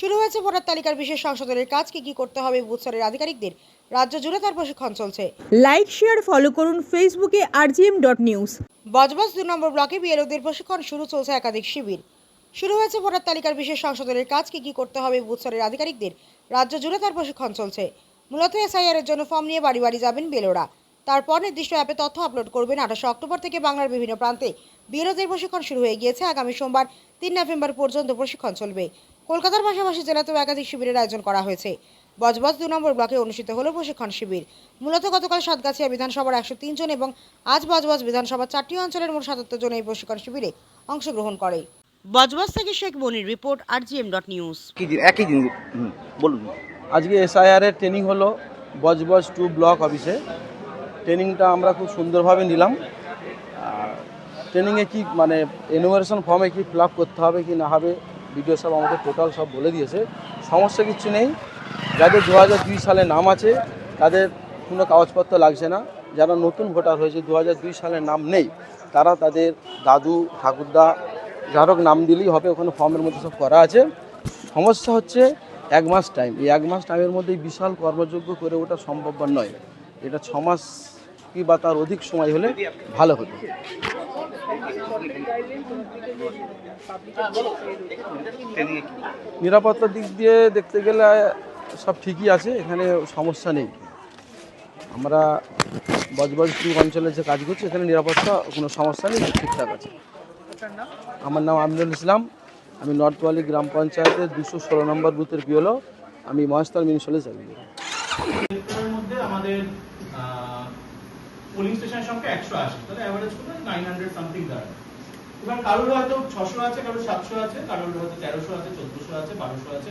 শুরু হয়েছে ভোটার তালিকার বিশেষ সংশোধনের কাজ। কি কি করতে হবে বুথ স্তরের আধিকারিকদের? রাজ্য জুড়ে তার প্রশিক্ষণ চলছে। লাইক শেয়ার ফলো করুন ফেসবুকে আরজিএম ডট নিউজ বজবজ দু নম্বর ব্লকে বিএলওদের প্রশিক্ষণ শুরু চলছে একাধিক শিবির। শুরু হয়েছে ভোটার তালিকার বিশেষ সংশোধনের কাজ। কি কি করতে হবে বুথ স্তরের আধিকারিকদের? রাজ্য জুড়ে তার প্রশিক্ষণ চলছে। মূলত এসআইআর এর জন্য ফর্ম নিয়ে বাড়ি বাড়ি যাবেন বেলোরা। তারপর নির্দিষ্ট অ্যাপে তথ্য আপলোড করবেন আঠাশে অক্টোবর থেকে বাংলার বিভিন্ন প্রান্তে। বিএলওদের প্রশিক্ষণ শুরু হয়ে গিয়েছে। আগামী সোমবার তিন নভেম্বর পর্যন্ত প্রশিক্ষণ চলবে। কলকাতার পাশাপাশি জেলাতেও একাধিক শিবিরের আয়োজন করা হয়েছে। বজবজ দু নম্বর ব্লকে অনুষ্ঠিত হলো প্রশিক্ষণ শিবির। মূলত গতকাল সাতগাছিয়া বিধানসভার একশো তিন জন এবং আজ বজবজ বিধানসভার চারটি অঞ্চলের মোট সাতাত্তর জন এই প্রশিক্ষণ শিবিরে অংশগ্রহণ করে। বজবজ থেকে Sheikh Monir report R G M dot news. একই দিন একই বলুন। আজকে এসআইআর এর ট্রেনিং হলো বজবজ টু ব্লক অফিসে। ট্রেনিংটা আমরা খুব সুন্দরভাবে নিলাম। ট্রেনিংয়ে কি মানে এনুমারেশন ফর্মে কি ফিল আপ করতে হবে কি না হবে বিডিও সব আমাদের টোটাল সব বলে দিয়েছে। সমস্যা কিছু নেই। যাদের দু হাজার দুই সালে নাম আছে, তাদের কোনো কাগজপত্র লাগছে না। যারা নতুন ভোটার হয়েছে, দু হাজার দুই সালে নাম নেই, তারা তাদের দাদু, ঠাকুরদা, যার নাম দিলেই হবে, ওখানে ফর্মের মধ্যে সব করা আছে। সমস্যা হচ্ছে এক মাস টাইম এই এক মাস টাইমের মধ্যে বিশাল কর্মযোগ্য করে ওটা সম্ভবপর নয়। এটা ছ মাস কি বা তার অধিক সময় হলে ভালো হতো। নিরাপত্তার দিক দিয়ে দেখতে গেলে সব ঠিকই আছে, এখানে সমস্যা নেই। আমরা বজবজ অঞ্চলে যে কাজ করছি, এখানে নিরাপত্তা কোনো সমস্যা নেই, ঠিকঠাক আছে। আমার নাম আমিনুল ইসলাম, আমি নর্থওয়ালি গ্রাম পঞ্চায়েতের দুশো ষোলো নম্বর বুথের বিওলো আমি মহেশতল মিউনিসিপ্যালিটি। চাকরি করি আমাদের পোলিং স্টেশনের সংখ্যা একশো আশি তাহলে অ্যাভারেজ করলে নাইন হান্ড্রেড সামথিং দাঁড়ায় এবার কারোর হয়তো ছশো আছে কারোর সাতশো আছে কারোর হয়তো তেরোশো আছে চোদ্দশো আছে বারোশো আছে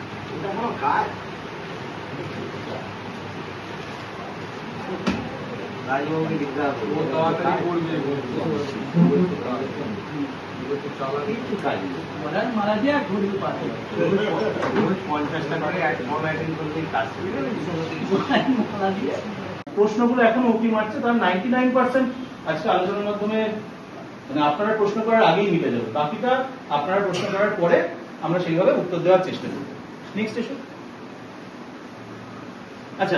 প্রশ্নগুলো এখনও উঁকি মারছে, তার নাইনটি নাইন পার্সেন্ট আজকে আলোচনার মাধ্যমে মানে আপনারা প্রশ্ন করার আগেই মিটে যাবে। বাকিটা আপনারা প্রশ্ন করার পরে আমরা সেইভাবে উত্তর দেওয়ার চেষ্টা করব। নেক্সট এসো আচ্ছা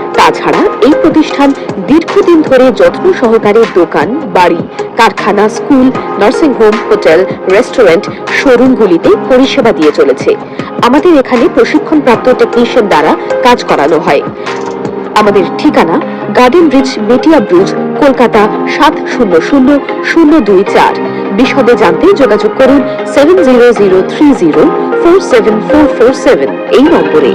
তাছাড়া এই প্রতিষ্ঠান দীর্ঘদিন ধরে যত্ন সহকারে দোকান, বাড়ি, কারখানা, school nursing home hotel restaurant শোরুমগুলিতে পরিষেবা দিয়ে চলেছে। আমাদের এখানে প্রশিক্ষণপ্রাপ্ত টেকনিশিয়ান দ্বারা কাজ করানো হয়। আমাদের ঠিকানা গার্ডেন ব্রিজ মেটিয়া ব্রিজ কলকাতা সাত শূন্য শূন্য শূন্য দুই চার। বিশদে জানতে যোগাযোগ করুন seven zero zero three zero four seven four four seven এই নম্বরে।